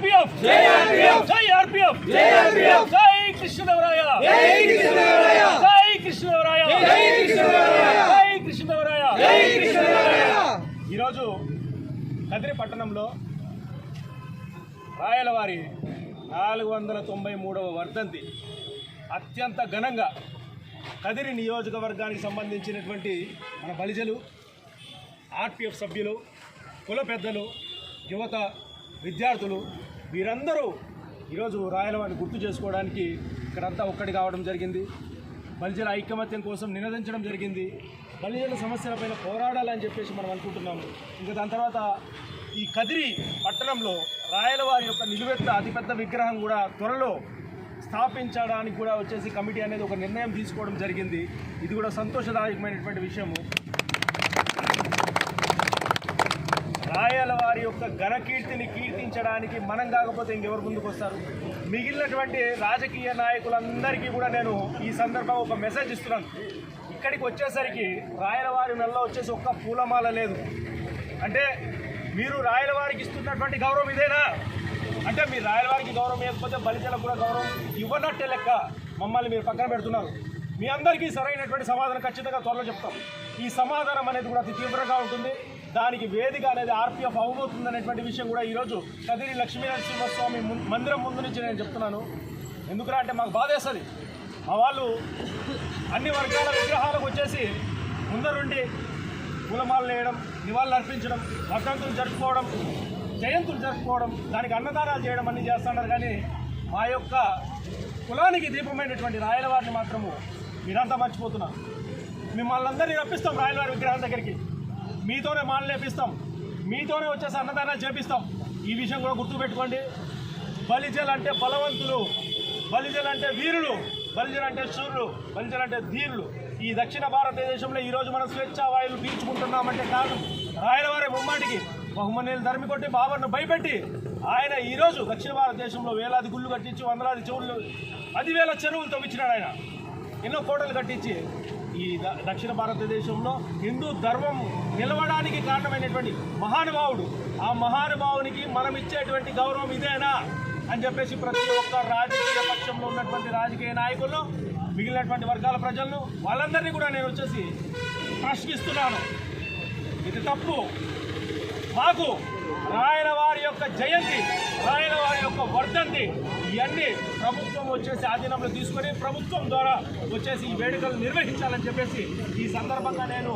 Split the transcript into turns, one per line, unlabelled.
RPF. జై RPF. జై RPF. జై ఆర్పిఎఫ్. జై కృష్ణదేవరాయ. జై కృష్ణదేవరాయ. జై కృష్ణదేవరాయ. జై కృష్ణదేవరాయ. జై కృష్ణదేవరాయ. జై కృష్ణదేవరాయ. ఈరోజు కదిరి పట్టణంలో రాయలవారి నాలుగు వందల తొంభై మూడవ వర్ధంతి అత్యంత ఘనంగా కదిరి నియోజకవర్గానికి సంబంధించినటువంటి మన బలిజలు ఆర్పిఎఫ్ సభ్యులు కుల పెద్దలు యువత విద్యార్థులు వీరందరూ ఈరోజు రాయలవారిని గుర్తు చేసుకోవడానికి ఇక్కడంతా ఒక్కటి కావడం జరిగింది. బలిజల ఐకమత్యం కోసం నినదించడం జరిగింది. బలిజల సమస్యలపైన పోరాడాలని చెప్పేసి మనం అనుకుంటున్నాము. ఇంకా దాని తర్వాత ఈ కదిరి పట్టణంలో రాయలవారి యొక్క నిలువెత్త అతిపెద్ద విగ్రహం కూడా త్వరలో స్థాపించడానికి కూడా వచ్చేసి కమిటీ అనేది ఒక నిర్ణయం తీసుకోవడం జరిగింది. ఇది కూడా సంతోషదాయకమైనటువంటి విషయము. రాయలవారి యొక్క ఘనకీర్తిని కీర్తించడానికి మనం కాకపోతే ఇంకెవరు ముందుకు వస్తారు? మిగిలినటువంటి రాజకీయ నాయకులందరికీ కూడా నేను ఈ సందర్భంగా ఒక మెసేజ్ ఇస్తున్నాను. ఇక్కడికి వచ్చేసరికి రాయలవారి నెలలో వచ్చేసి ఒక్క పూలమాల లేదు. అంటే మీరు రాయలవారికి ఇస్తున్నటువంటి గౌరవం ఇదేనా? అంటే మీరు రాయలవారికి గౌరవం ఇవ్వకపోతే బలిజలకు కూడా గౌరవం ఇవ్వనట్టే లెక్క మమ్మల్ని మీరు పక్కన పెడుతున్నారు. మీ అందరికీ సరైనటువంటి సమాధానం ఖచ్చితంగా త్వరలో చెప్తాం. ఈ సమాధానం అనేది కూడా అతి తీవ్రంగా ఉంటుంది. దానికి వేదిక అనేది ఆర్పిఎఫ్ అవబోతుంది అనేటువంటి విషయం కూడా ఈరోజు కదిరి లక్ష్మీనరసింహస్వామి మందిరం ముందు నుంచి నేను చెప్తున్నాను. ఎందుకురా అంటే మాకు బాధేస్తుంది. మా వాళ్ళు అన్ని వర్గాల విగ్రహాలకు వచ్చేసి ముందరుండి పూలమాలలు వేయడం నివాళులు అర్పించడం వర్ధంతులు జరుపుకోవడం జయంతులు జరుపుకోవడం దానికి అన్నదానాలు చేయడం అన్నీ చేస్తున్నారు. కానీ మా యొక్క కులానికి దీపమైనటువంటి రాయలవారిని మాత్రము మీరంతా మర్చిపోతున్నారు మిమ్మల్ని అందరినీ రప్పిస్తాం రాయలవారి విగ్రహం దగ్గరికి. మీతోనే మాలలు లేపిస్తాం మీతోనే వచ్చేసి అన్నదానాలు చేపిస్తాం. ఈ విషయం కూడా గుర్తుపెట్టుకోండి. బలిజలు అంటే బలవంతులు బలిజలు అంటే వీరులు బలిజలు అంటే సూర్యులు బలిజలు అంటే ధీరులు. ఈ దక్షిణ భారతదేశంలో ఈరోజు మనం స్వేచ్ఛ వాయువులు పీల్చుకుంటున్నామంటే కారణం రాయలవారి ముమ్మాటికి బహుమనీలు ధర్మి కొట్టి బాబర్ను భయపెట్టి ఆయన ఈరోజు దక్షిణ భారతదేశంలో వేలాది గుళ్ళు కట్టించి వందలాది చెవులు పదివేల చెరువులు తవ్వించినాడు ఆయన. ఎన్నో కోటలు కట్టించి ఈ ద- దక్షిణ భారతదేశంలో హిందూ ధర్మం నిలవడానికి కారణమైనటువంటి మహానుభావుడు. ఆ మహానుభావునికి మనం ఇచ్చేటువంటి గౌరవం ఇదేనా? అని చెప్పేసి ప్రతి ఒక్క రాజకీయ పక్షంలో ఉన్నటువంటి రాజకీయ నాయకులు మిగిలినటువంటి వర్గాల ప్రజలను వాళ్ళందరినీ కూడా నేను వచ్చేసి ప్రశ్నిస్తున్నాను. ఇది తప్పు. మాకు రాయన వారి యొక్క జయంతి యొక్క వర్ధంతి ఇవన్నీ ప్రభుత్వం వచ్చేసి ఆధీనంలో తీసుకొని ప్రభుత్వం ద్వారా వచ్చేసి ఈ వేడుకలు నిర్వహించాలని చెప్పేసి ఈ సందర్భంగా నేను